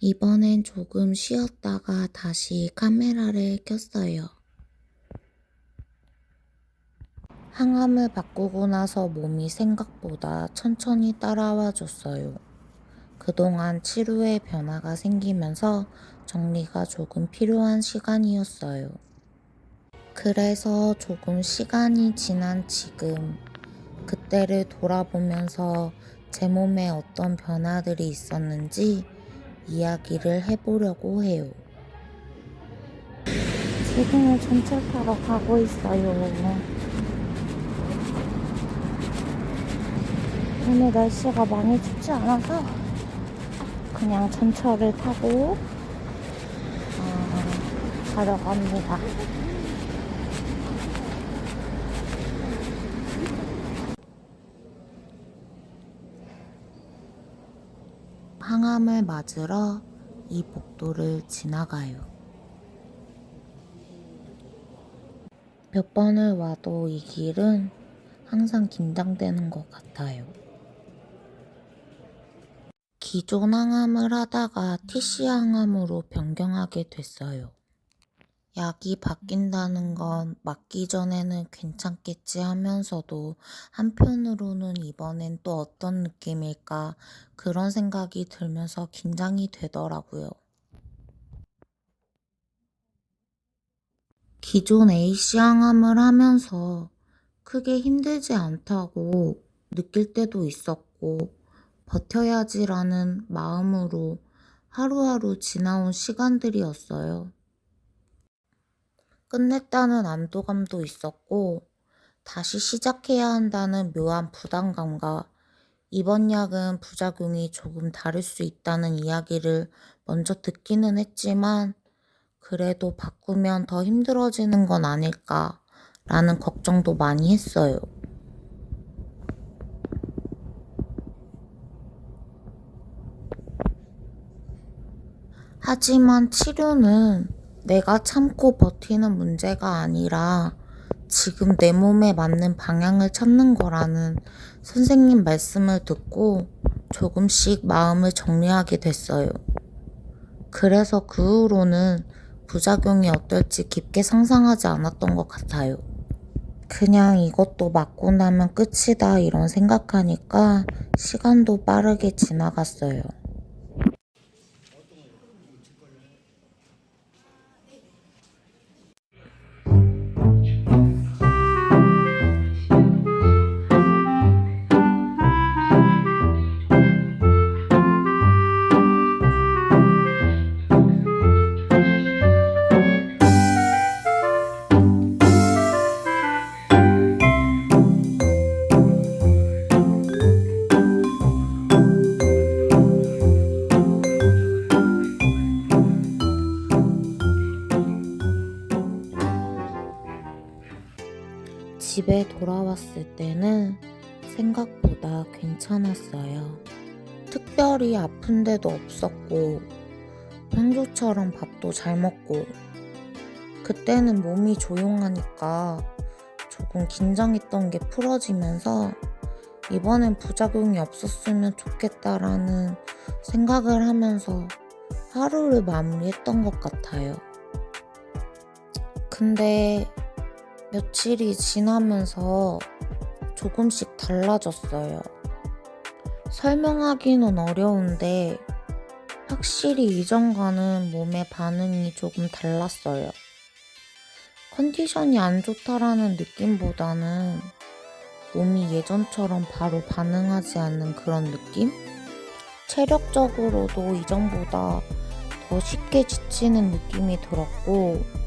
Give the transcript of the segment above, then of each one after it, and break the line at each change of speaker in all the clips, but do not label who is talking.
이번엔 조금 쉬었다가 다시 카메라를 켰어요. 항암을 바꾸고 나서 몸이 생각보다 천천히 따라와 줬어요. 그동안 치료에 변화가 생기면서 정리가 조금 필요한 시간이었어요. 그래서 조금 시간이 지난 지금, 그때를 돌아보면서 제 몸에 어떤 변화들이 있었는지 이야기를 해보려고 해요. 지금은 전철 타러 가고 있어요. 오늘 날씨가 많이 춥지 않아서 그냥 전철을 타고 어, 가려고 합니다. 항암을 맞으러 이 복도를 지나가요. 몇 번을 와도 이 길은 항상 긴장되는 것 같아요. 기존 항암을 하다가 TC 항암으로 변경하게 됐어요. 약이 바뀐다는 건 맞기 전에는 괜찮겠지 하면서도 한편으로는 이번엔 또 어떤 느낌일까 그런 생각이 들면서 긴장이 되더라고요. 기존 AC 항암을 하면서 크게 힘들지 않다고 느낄 때도 있었고 버텨야지라는 마음으로 하루하루 지나온 시간들이었어요. 끝냈다는 안도감도 있었고 다시 시작해야 한다는 묘한 부담감과 이번 약은 부작용이 조금 다를 수 있다는 이야기를 먼저 듣기는 했지만 그래도 바꾸면 더 힘들어지는 건 아닐까 라는 걱정도 많이 했어요. 하지만 치료는 내가 참고 버티는 문제가 아니라 지금 내 몸에 맞는 방향을 찾는 거라는 선생님 말씀을 듣고 조금씩 마음을 정리하게 됐어요. 그래서 그 후로는 부작용이 어떨지 깊게 상상하지 않았던 것 같아요. 그냥 이것도 맞고 나면 끝이다 이런 생각하니까 시간도 빠르게 지나갔어요. 집에 돌아왔을 때는 생각보다 괜찮았어요. 특별히 아픈 데도 없었고, 평소처럼 밥도 잘 먹고, 그때는 몸이 조용하니까 조금 긴장했던 게 풀어지면서 이번엔 부작용이 없었으면 좋겠다라는 생각을 하면서 하루를 마무리했던 것 같아요. 근데 며칠이 지나면서 조금씩 달라졌어요. 설명하기는 어려운데 확실히 이전과는 몸의 반응이 조금 달랐어요. 컨디션이 안 좋다라는 느낌보다는 몸이 예전처럼 바로 반응하지 않는 그런 느낌? 체력적으로도 이전보다 더 쉽게 지치는 느낌이 들었고,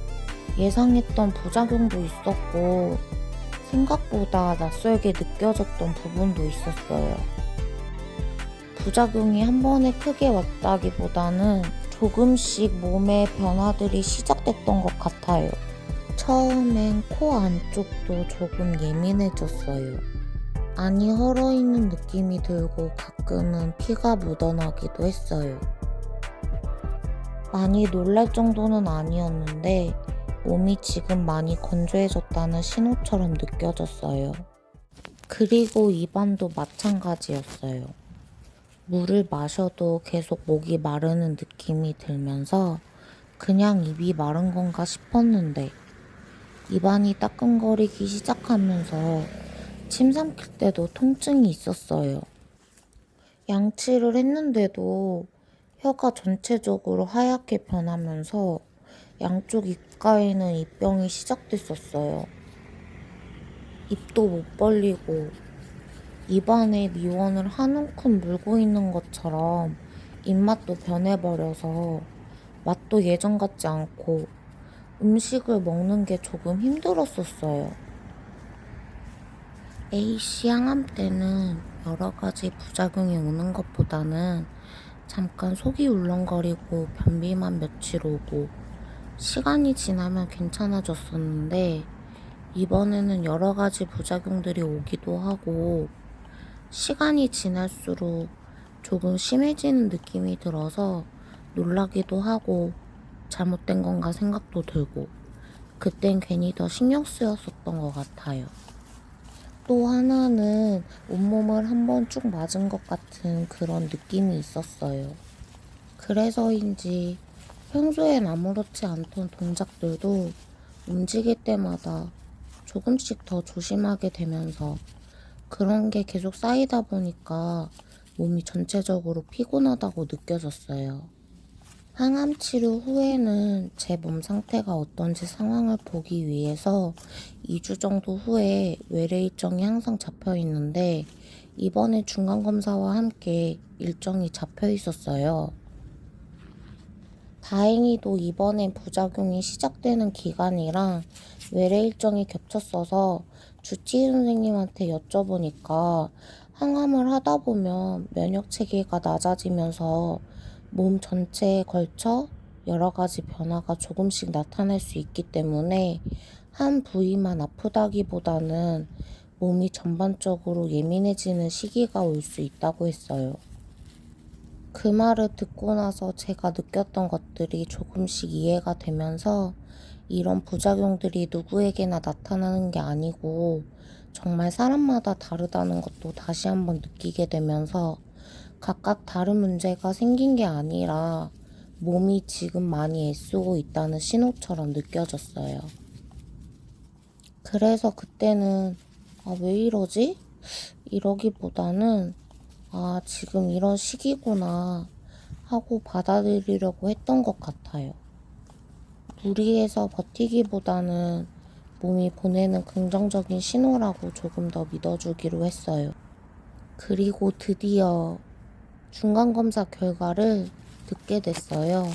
예상했던 부작용도 있었고, 생각보다 낯설게 느껴졌던 부분도 있었어요. 부작용이 한 번에 크게 왔다기보다는 조금씩 몸의 변화들이 시작됐던 것 같아요. 처음엔 코 안쪽도 조금 예민해졌어요. 안이 헐어있는 느낌이 들고 가끔은 피가 묻어나기도 했어요. 많이 놀랄 정도는 아니었는데 몸이 지금 많이 건조해졌다는 신호처럼 느껴졌어요. 그리고 입안도 마찬가지였어요. 물을 마셔도 계속 목이 마르는 느낌이 들면서 그냥 입이 마른 건가 싶었는데 입안이 따끔거리기 시작하면서 침 삼킬 때도 통증이 있었어요. 양치를 했는데도 혀가 전체적으로 하얗게 변하면서 양쪽 입가에는 입병이 시작됐었어요. 입도 못 벌리고 입안에 미원을 한 움큼 물고 있는 것처럼 입맛도 변해버려서 맛도 예전 같지 않고 음식을 먹는 게 조금 힘들었었어요. A씨 항암 때는 여러 가지 부작용이 오는 것보다는 잠깐 속이 울렁거리고 변비만 며칠 오고 시간이 지나면 괜찮아졌었는데 이번에는 여러 가지 부작용들이 오기도 하고 시간이 지날수록 조금 심해지는 느낌이 들어서 놀라기도 하고 잘못된 건가 생각도 들고 그땐 괜히 더 신경 쓰였었던 것 같아요. 또 하나는 온몸을 한번 쭉 맞은 것 같은 그런 느낌이 있었어요. 그래서인지 평소엔 아무렇지 않던 동작들도 움직일 때마다 조금씩 더 조심하게 되면서 그런 게 계속 쌓이다 보니까 몸이 전체적으로 피곤하다고 느껴졌어요. 항암 치료 후에는 제 몸 상태가 어떤지 상황을 보기 위해서 2주 정도 후에 외래 일정이 항상 잡혀 있는데 이번에 중간 검사와 함께 일정이 잡혀 있었어요. 다행히도 이번엔 부작용이 시작되는 기간이랑 외래 일정이 겹쳤어서 주치의 선생님한테 여쭤보니까 항암을 하다 보면 면역 체계가 낮아지면서 몸 전체에 걸쳐 여러 가지 변화가 조금씩 나타날 수 있기 때문에 한 부위만 아프다기보다는 몸이 전반적으로 예민해지는 시기가 올 수 있다고 했어요. 그 말을 듣고 나서 제가 느꼈던 것들이 조금씩 이해가 되면서 이런 부작용들이 누구에게나 나타나는 게 아니고 정말 사람마다 다르다는 것도 다시 한번 느끼게 되면서 각각 다른 문제가 생긴 게 아니라 몸이 지금 많이 애쓰고 있다는 신호처럼 느껴졌어요. 그래서 그때는 아, 왜 이러지? 이러기보다는 아, 지금 이런 시기구나 하고 받아들이려고 했던 것 같아요. 무리해서 버티기보다는 몸이 보내는 긍정적인 신호라고 조금 더 믿어주기로 했어요. 그리고 드디어 중간검사 결과를 듣게 됐어요.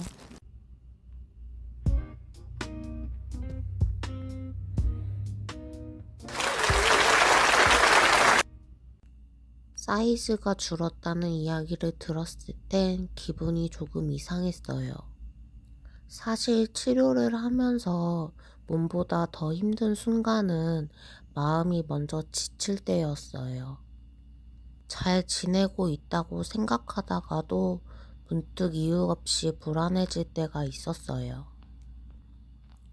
사이즈가 줄었다는 이야기를 들었을 땐 기분이 조금 이상했어요. 사실 치료를 하면서 몸보다 더 힘든 순간은 마음이 먼저 지칠 때였어요. 잘 지내고 있다고 생각하다가도 문득 이유 없이 불안해질 때가 있었어요.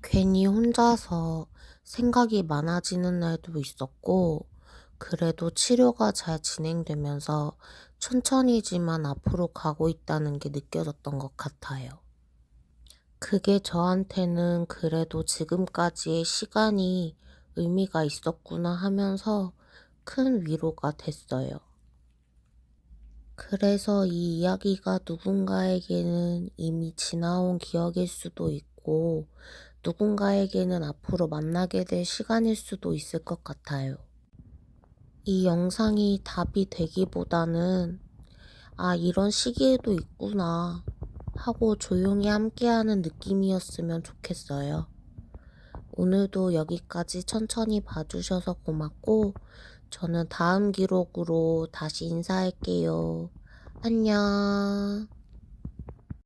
괜히 혼자서 생각이 많아지는 날도 있었고, 그래도 치료가 잘 진행되면서 천천히지만 앞으로 가고 있다는 게 느껴졌던 것 같아요. 그게 저한테는 그래도 지금까지의 시간이 의미가 있었구나 하면서 큰 위로가 됐어요. 그래서 이 이야기가 누군가에게는 이미 지나온 기억일 수도 있고, 누군가에게는 앞으로 만나게 될 시간일 수도 있을 것 같아요. 이 영상이 답이 되기보다는, 아, 이런 시기에도 있구나, 하고 조용히 함께하는 느낌이었으면 좋겠어요. 오늘도 여기까지 천천히 봐주셔서 고맙고, 저는 다음 기록으로 다시 인사할게요. 안녕.